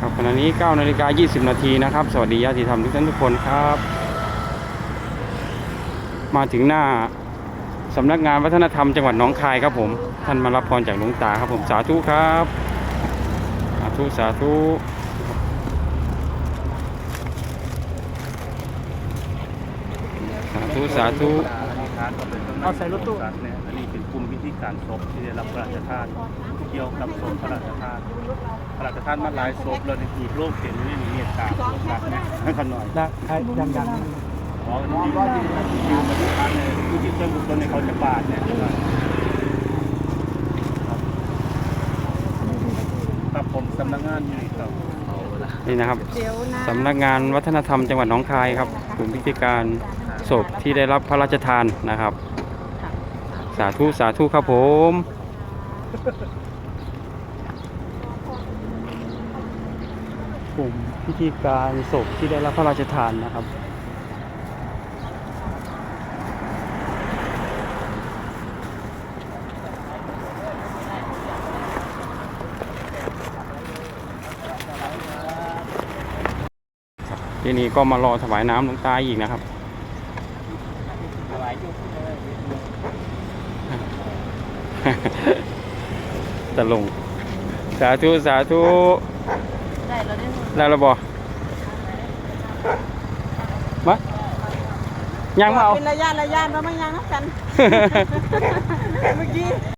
ครับขณะนี้9นาฬิกา20 นาทีนะครับ สวัสดีญาติธรรมทุกท่านทุกคนครับ มาถึงหน้าสำนักงานวัฒนธรรมจังหวัดหนองคายครับผม ท่านมารับพรจากหลวงตาครับผมสาธุครับสาธุสาธุสาธุสาธุ เอาใส่รถตู้เนี่ยอันนี้เป็นกลุ่มวิธีการศพที่ได้รับพระราชทานเกี่ยวกับศพพระราชทานพระราชทานมาหลายศพแล้วในอีกโลกเห็นนี่มีเมตตาสงสารเนี่ยให้ขน่อยได้ใครยังยังขอที่ที่ที่มาที่ทานเนี่ยผู้ที่เชื่อบุคคลในเขาจะบาทเนี่ยครับผมสำนักงานอยู่นี่ครับนี่นะครับเดี๋ยวนะสำนักงานวัฒนธรรมจังหวัดหนองคายครับกลุ่มพิธีการ ศพที่ได้รับพระราชทานนะครับ สาธุสาธุครับผมกลุ่มพิธีการศพที่ได้รับพระราชทานนะครับทีนี้ก็มารอถวายน้ำหลวงตาอีกนะครับ ตะลง สาธุ สาธุ ได้แล้วเนี่ยได้แล้วบ่มายังมาเอา เป็นระยะระยะเราไม่ยังนับกัน เมื่อกี้